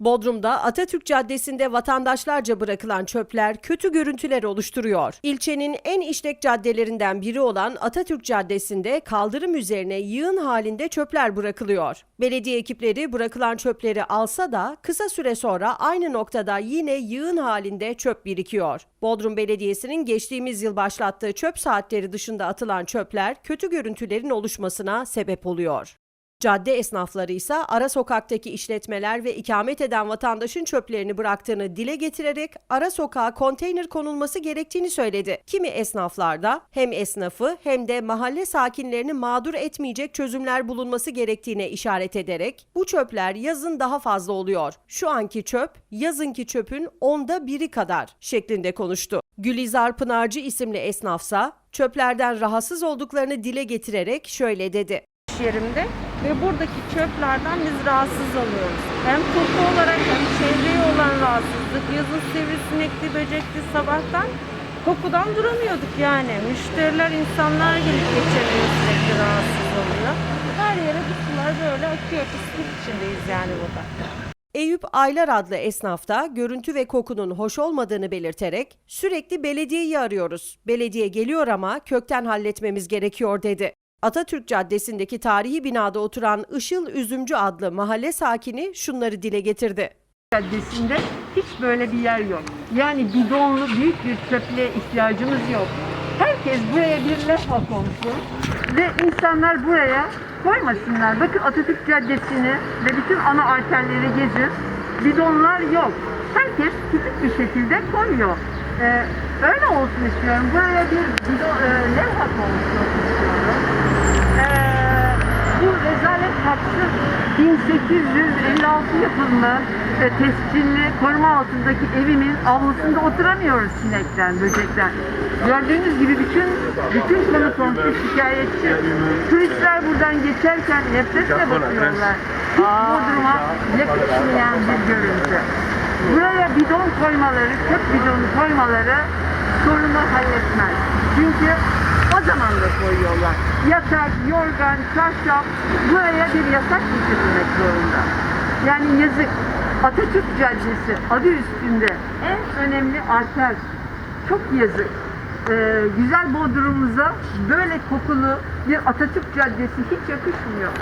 Bodrum'da Atatürk Caddesi'nde vatandaşlarca bırakılan çöpler kötü görüntüler oluşturuyor. İlçenin en işlek caddelerinden biri olan Atatürk Caddesi'nde kaldırım üzerine yığın halinde çöpler bırakılıyor. Belediye ekipleri bırakılan çöpleri alsa da kısa süre sonra aynı noktada yine yığın halinde çöp birikiyor. Bodrum Belediyesi'nin geçtiğimiz yıl başlattığı çöp saatleri dışında atılan çöpler kötü görüntülerin oluşmasına sebep oluyor. Cadde esnafları ise ara sokaktaki işletmeler ve ikamet eden vatandaşın çöplerini bıraktığını dile getirerek ara sokağa konteyner konulması gerektiğini söyledi. Kimi esnaflar da hem esnafı hem de mahalle sakinlerini mağdur etmeyecek çözümler bulunması gerektiğine işaret ederek bu çöpler yazın daha fazla oluyor. Şu anki çöp yazınki çöpün onda biri kadar şeklinde konuştu. Gülizar Pınarcı isimli esnafsa çöplerden rahatsız olduklarını dile getirerek şöyle dedi. Yerimde ve buradaki çöplerden biz rahatsız oluyoruz. Hem koku olarak hem çevreye olan rahatsızlık, yazın sivrisinekli, böcekli sabahtan kokudan duramıyorduk yani. Müşteriler, insanlar gelip geçemiyor sürekli rahatsız oluyor. Her yere bu sular böyle akıyor. Pislik içindeyiz yani burada. Eyüp Aylar adlı esnaf da görüntü ve kokunun hoş olmadığını belirterek sürekli belediyeyi arıyoruz. Belediye geliyor ama kökten halletmemiz gerekiyor dedi. Atatürk Caddesi'ndeki tarihi binada oturan Işıl Üzümcü adlı mahalle sakini şunları dile getirdi. Caddesi'nde hiç böyle bir yer yok. Yani bidonlu büyük bir çöplüğe ihtiyacımız yok. Herkes buraya bir levha konsun ve insanlar buraya koymasınlar. Bakın Atatürk Caddesi'ni ve bütün ana arterleri gezin. Bidonlar yok. Herkes küçük bir şekilde koyuyor. Ee, öyle olsun istiyorum. Buraya bir bidon, e, levha konsun istiyorum. Ee, bu rezalet haksız 1856 yapımı e, tescilli koruma altındaki evimin avlusunda oturamıyoruz sinekten, böcekten. Gördüğünüz gibi bütün bütün konu komşu şikayetçi. Turistler buradan geçerken nefretle bakıyorlar. Hiç Bodrum'a yakışmayan bir görüntü. Buraya bidon koymaları, çöp bidonu koymaları sorunu halletmez. Çünkü o zaman da koyuyorlar. Yatak, yorgan, çarşaf buraya bir yasak getirilmek zorunda. Yani yazık. Atatürk Caddesi adı üstünde en önemli arter. Çok yazık. Ee, güzel Bodrum'umuza böyle kokulu bir Atatürk Caddesi hiç yakışmıyor.